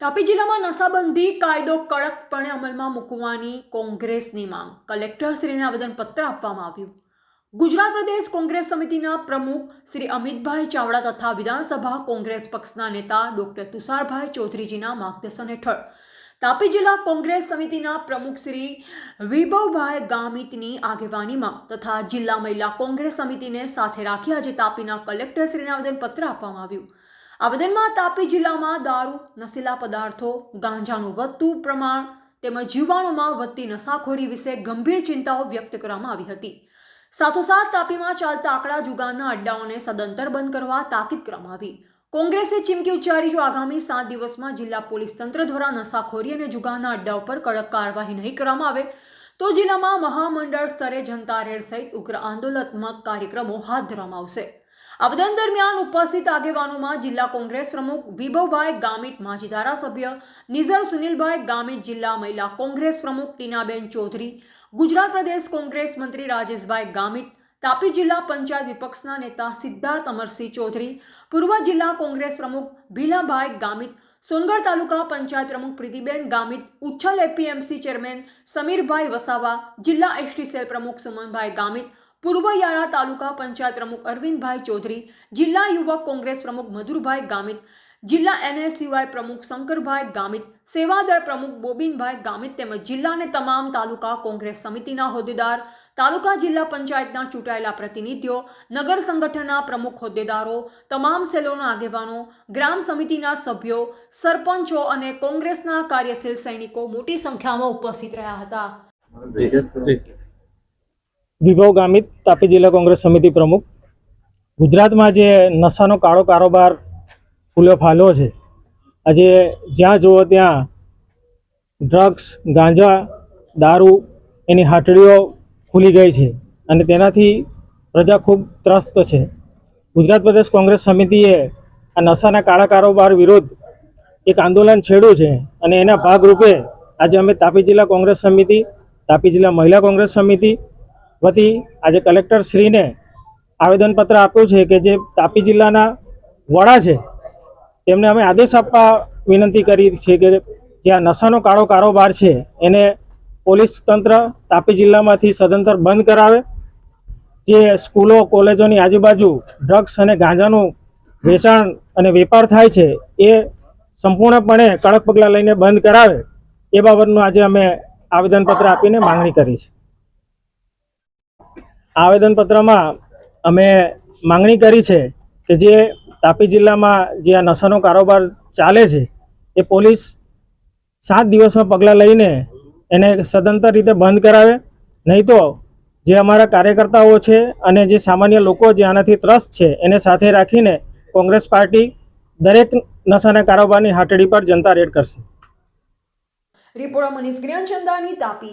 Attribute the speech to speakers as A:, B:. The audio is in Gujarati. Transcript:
A: તાપી જિલ્લામાં નશાબંધી કાયદો કડકપણે અમલમાં મૂકવાની કોંગ્રેસની માંગ. કલેક્ટરશ્રીને આવેદનપત્ર આપવામાં આવ્યું. ગુજરાત પ્રદેશ કોંગ્રેસ સમિતિના પ્રમુખ શ્રી અમિતભાઈ ચાવડા તથા વિધાનસભા કોંગ્રેસ પક્ષના નેતા ડોક્ટર તુષારભાઈ ચૌધરીજીના માર્ગદર્શન હેઠળ તાપી જિલ્લા કોંગ્રેસ સમિતિના પ્રમુખ શ્રી વિભવભાઈ ગામિતની આગેવાનીમાં તથા જિલ્લા મહિલા કોંગ્રેસ સમિતિને સાથે રાખી આજે તાપીના કલેક્ટરશ્રીને આવેદનપત્ર આપવામાં આવ્યું. આવેદનમાં તાપી જિલ્લામાં દારૂ, નશીલા પદાર્થો, ગાંજાનું વધતું પ્રમાણ તેમજ યુવાનોમાં વધતી નશાખોરી વિશે ગંભીર ચિંતાઓ વ્યક્ત કરવામાં આવી હતી. સાથોસાથ તાપીમાં ચાલતા આંકડા જુગારના અડ્ડાઓને સદંતર બંધ કરવા તાકીદ કરવામાં આવી. કોંગ્રેસે ચીમકી ઉચ્ચારી, જો આગામી સાત દિવસમાં જિલ્લા પોલીસ તંત્ર દ્વારા નશાખોરી અને જુગારના અડ્ડાઓ પર કડક કાર્યવાહી નહીં કરવામાં આવે, તો જિલ્લામાં મહામંડળ સ્તરે જનતા રેડ સહિત ઉગ્ર આંદોલનાત્મક કાર્યક્રમો હાથ ધરવામાં આવશે. આવેદન દરમિયાન ઉપસ્થિત આગેવાનોમાં જિલ્લા કોંગ્રેસ પ્રમુખ વિભવભાઈ ગામિત, માજી ધારાસભ્ય નિઝર સુનિલભાઈ ગામિત, જિલ્લા મહિલા કોંગ્રેસ પ્રમુખ ટીનાબેન ચૌધરી, ગુજરાત પ્રદેશ કોંગ્રેસ મંત્રી રાજેશભાઈ ગામિત, તાપી જિલ્લા પંચાયત વિપક્ષના નેતા સિદ્ધાર્થ અમરસિંહ ચૌધરી, પૂર્વ જિલ્લા કોંગ્રેસ પ્રમુખ ભીલાભાઈ ગામિત, સોનગઢ તાલુકા પંચાયત પ્રમુખ પ્રીતિબેન ગામિત, ઉચ્છલ એપીએમસી ચેરમેન સમીરભાઈ વસાવા, જિલ્લા એસટી સેલ પ્રમુખ સુમનભાઈ ગામિત પૂર્વ યારા તાલુકા પંચાયત પ્રમુખ અરવિંદભાઈ ચૌધરી, જિલ્લા યુવક કોંગ્રેસ પ્રમુખ મધુરભાઈ ગામિત, જિલ્લા એનએસયુઆઈ પ્રમુખ શંકરભાઈ ગામિત, સેવાદળ પ્રમુખ બોબીનભાઈ ગામિત તેમજ જિલ્લાને તમામ તાલુકા કોંગ્રેસ સમિતિના હોદ્દેદાર, તાલુકા જિલ્લા પંચાયતના ચૂંટાયેલા પ્રતિનિધિઓ, નગર સંગઠનના પ્રમુખ હોદ્દેદારો, તમામ સેલોના આગેવાનો, ગ્રામ સમિતિના સભ્યો, સરપંચો અને કોંગ્રેસના કાર્યશીલ સૈનિકો મોટી સંખ્યામાં ઉપસ્થિત રહ્યા હતા.
B: વિભવ ગામિત, તાપી જિલ્લા કોંગ્રેસ સમિતિ પ્રમુખ. ગુજરાતમાં જે નશાનો કાળો કારોબાર ફૂલ્યો ફાલ્યો છે, આજે જ્યાં જુઓ ત્યાં ડ્રગ્સ, ગાંજા, દારૂ એની હાટડીઓ ખુલી ગઈ છે અને તેનાથી પ્રજા ખૂબ ત્રસ્ત છે. ગુજરાત પ્રદેશ કોંગ્રેસ સમિતિએ આ નશાના કાળા કારોબાર વિરુદ્ધ એક આંદોલન છેડ્યું છે અને એના ભાગરૂપે આજે અમે તાપી જિલ્લા કોંગ્રેસ સમિતિ, તાપી જિલ્લા મહિલા કોંગ્રેસ સમિતિ વતી આજે કલેક્ટર શ્રીને આવેદનપત્ર આપ્યું છે કે જે તાપી જિલ્લાના વડા છે, તેમને અમે આદેશ આપવા વિનંતી કરી છે કે જે આ નશાનો કાળો કારોબાર છે, એને પોલીસ તંત્ર તાપી જિલ્લામાંથી સદંતર બંધ કરાવે. જે સ્કૂલો, કોલેજોની આજુબાજુ ડ્રગ્સ અને ગાંજાનું વેચાણ અને વેપાર થાય છે, એ સંપૂર્ણપણે કડક પગલાં લઈને બંધ કરાવે. એ બાબતનું આજે અમે આવેદનપત્ર આપીને માંગણી કરી છે. આવેદનપત્રમાં અમે માંગણી કરી છે કે જે તાપી જિલ્લામાં જે આ નશાનો કારોબાર ચાલે છે, એ પોલીસ સાત દિવસમાં પગલાં લઈને એને સદંતર રીતે બંધ કરાવે. નહીં તો જે અમારા કાર્યકર્તાઓ છે અને જે સામાન્ય લોકો જે આનાથી ત્રસ્ત છે, એને સાથે રાખીને કોંગ્રેસ પાર્ટી દરેક નશાના કારોબારની હાટડી પર જનતા રેડ કરશે.
A: રિપોર્ટર મનીષ જ્ઞાનચંદાની તાપી.